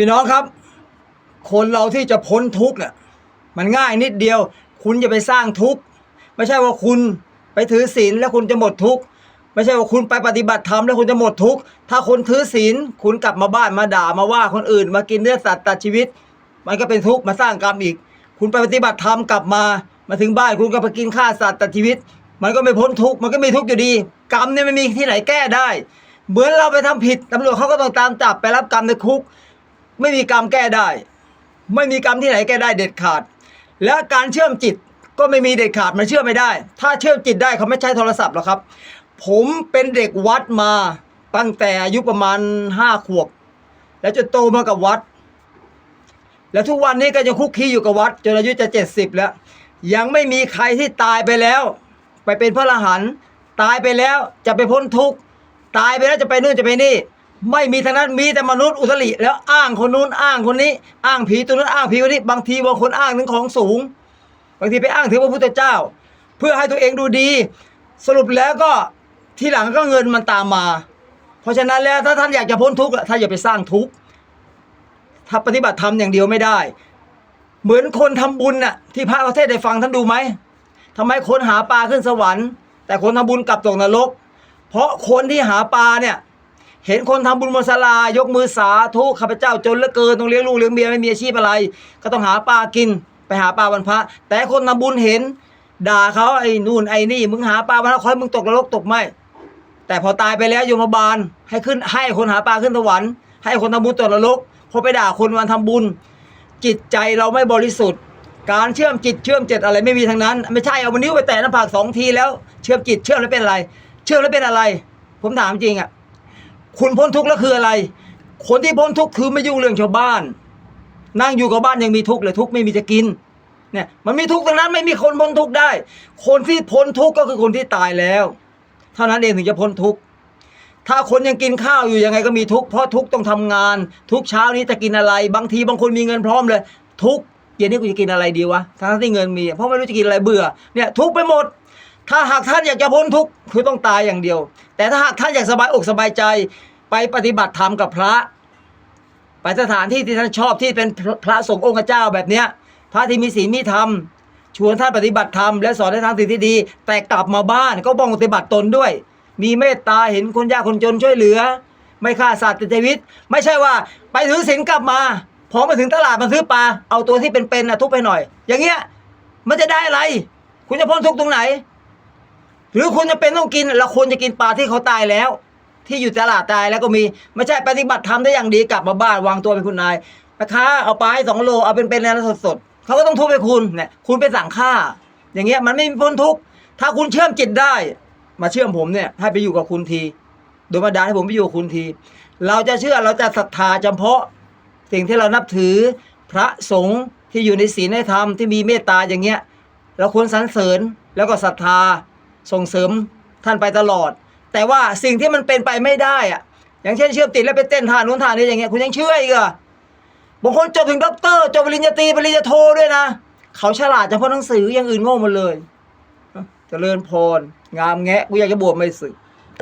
พี่น้องครับ คนเราที่จะพ้นทุกข์เนี่ยมันง่ายนิดเดียว คุณจะไปสร้างทุกข์ไม่ใช่ว่าคุณไปถือศีลแล้วคุณจะหมดทุกข์ไม่ใช่ว่าคุณไปปฏิบัติธรรมแล้วคุณจะหมดทุกข์ถ้าคุณถือศีลคุณกลับมาบ้านมาด่ามาว่าคนอื่น มากินเนื้อสัตว์ตัดชีวิต มันก็เป็นทุกข์มาสร้างกรรมอีก คุณไปปฏิบัติธรรมกลับมามาถึงบ้านคุณก็ไปกินฆ่าสัตว์ตัดชีวิต มันก็ไม่พ้นทุกข์มันก็มีทุกข์อยู่ดี กรรมเนี่ยไม่มีที่ไหนแก้ได้ เหมือนเราไปทำผิดตำรวจเขาก็ต้องตามจับไปรับกรรมในคุก ไม่มีกรรมแก้ได้ ไม่มีกรรมที่ไหนแก้ได้เด็ดขาด และการเชื่อมจิตก็ไม่มีเด็ดขาดมันเชื่อมไม่ได้ ถ้าเชื่อมจิตได้เขาไม่ใช้โทรศัพท์หรอกครับ ผมเป็นเด็กวัดมาตั้งแต่อายุประมาณห้าขวบ แล้วจนโตมากับวัด แล้วทุกวันนี้ก็ยังคุกคีอยู่กับวัด จนอายุจะเจ็ดสิบแล้ว ยังไม่มีใครที่ตายไปแล้ว ไปเป็นพระอรหันต์ตายไปแล้วจะไปพ้นทุกข์ตายไปแล้วจะไปนู่นจะไปนี่ ไม่มีทั้งนั้นมีแต่มนุษย์อุตริแล้วอ้างคนนู้นอ้างคนนี้ อ้างผีตัวนู้นอ้างผีคนนี้ บางทีบางคนอ้างถึงของสูง บางทีไปอ้างถึงพระพุทธเจ้า เพื่อให้ตัวเองดูดี สรุปแล้วก็ทีหลังก็เงินมันตามมา เพราะฉะนั้นแล้วถ้าท่านอยากจะพ้นทุกข์ท่านอย่าไปสร้างทุกข์ถ้าปฏิบัติธรรมอย่างเดียวไม่ได้ เหมือนคนทำบุญน่ะที่พระประเทศได้ฟังท่านดูไหมทำไมคนหาปลาขึ้นสวรรค์ แต่คนทำบุญกลับตกนรก เพราะคนที่หาปลาเนี่ย เห็นคนทำบุญบนศาลายกมือสาธุข้าพเจ้าจนเหลือเกินต้องเลี้ยงลูกเลี้ยงเมียไม่มีอาชีพอะไร ก็ต้องหาปลากินไปหาปลาวันพระ แต่คนทำบุญเห็น ด่าเขาไอ้นู่นไอ้นี่ มึงหาปลาวันพระคอยมึงตกนรกตกไหมแต่พอตายไปแล้วโยมบาลให้ขึ้นให้คนหาปลาขึ้นสวรรค์ให้คนทำบุญตกนรกพอไปด่าคนวันทำบุญ จิตใจเราไม่บริสุทธิ์ การเชื่อมจิตเชื่อมเจตอะไรไม่มีทั้งนั้น ไม่ใช่เอาวันนิ้วไปแตะหน้าผากสองทีแล้ว เชื่อมจิตเชื่อมแล้วเป็นอะไร เชื่อมแล้วเป็นอะไร ผมถามจริงอะ คุณพ้นทุกข์แล้วคืออะไร คนที่พ้นทุกข์คือไม่ยุ่งเรื่องชาวบ้าน นั่งอยู่กับบ้านยังมีทุกข์เลยทุกข์ไม่มีจะกินเนี่ยมันมีทุกข์ตรงนั้นไม่มีคนพ้นทุกข์ได้ คนที่พ้นทุกข์ก็คือคนที่ตายแล้ว เท่านั้นเองถึงจะพ้นทุกข์ถ้าคนยังกินข้าวอยู่ยังไงก็มีทุกข์เพราะทุกข์ต้องทำงาน ทุกเช้านี้จะกินอะไร บางทีบางคนมีเงินพร้อมเลย ทุกข์เย็นนี้กูจะกินอะไรดีวะทั้งที่เงินมีเพราะไม่รู้จะกินอะไรเบื่อเนี่ยทุกข์ไปหมด ถ้าหากท่านอยากจะพ้นทุกข์คือต้องตายอย่างเดียว แต่ถ้าหากท่านอยากสบายอกสบายใจไปปฏิบัติธรรมกับพระ ไปสถานที่ที่ท่านชอบที่เป็นพระสงฆ์องค์เจ้าแบบเนี้ยพระที่มีศีลมีธรรมชวนท่านปฏิบัติธรรมและสอนในทางสิ่งที่ดี แต่กลับมาบ้านก็บ้องปฏิบัติตนด้วย มีเมตตาเห็นคนยากคนจนช่วยเหลือ ไม่ฆ่าสัตว์ตัดชีวิต ไม่ใช่ว่าไปถือศีลกลับมาพอมาถึงตลาดมาซื้อปลาเอาตัวที่เป็นๆนะทุบไปหน่อย อย่างเงี้ยมันจะได้อะไร คุณจะพ้นทุกข์ตรงไหน หรือคุณจะเป็นต้องกินเราควรจะกินปลาที่เขาตายแล้ว ที่อยู่ตลาดตายแล้วก็มีไม่ใช่ปฏิบัติธรรมได้อย่างดีกลับมาบ้านวางตัวเป็นคุณนายแม่ค้าเอาปลาให้สองโลเอาเป็นเป็นแล้วสดๆเขาก็ต้องทุบให้คุณเนี่ยคุณไปสั่งค่า อย่างเงี้ยมันไม่มีพ้นทุกข์ถ้าคุณเชื่อมจิตได้ มาเชื่อมผมเนี่ยให้ไปอยู่กับคุณที โดยมาดาให้ผมไปอยู่กับคุณที เราจะเชื่อเราจะศรัทธาเฉพาะ สิ่งที่เรานับถือพระสงฆ์ที่อยู่ในศีลในธรรมที่มีเมตตาอย่างเงี้ยเราควรสรรเสริญแล้วก็ศรัทธา ส่งเสริมท่านไปตลอด แต่ว่าสิ่งที่มันเป็นไปไม่ได้อะอย่างเช่นเชื่อมติดแล้วไปเต้นท่านู้นท่านี้อย่างเงี้ยคุณยังเชื่ออีกเหรอบางคนจบถึงด็อกเตอร์จบปริญญาตรีปริญญาโทด้วยนะ เขาฉลาดเฉพาะหนังสืออย่างอื่นโง่หมดเลยจเจริญพรงามแงะกูอยากจะบวชไม่สึก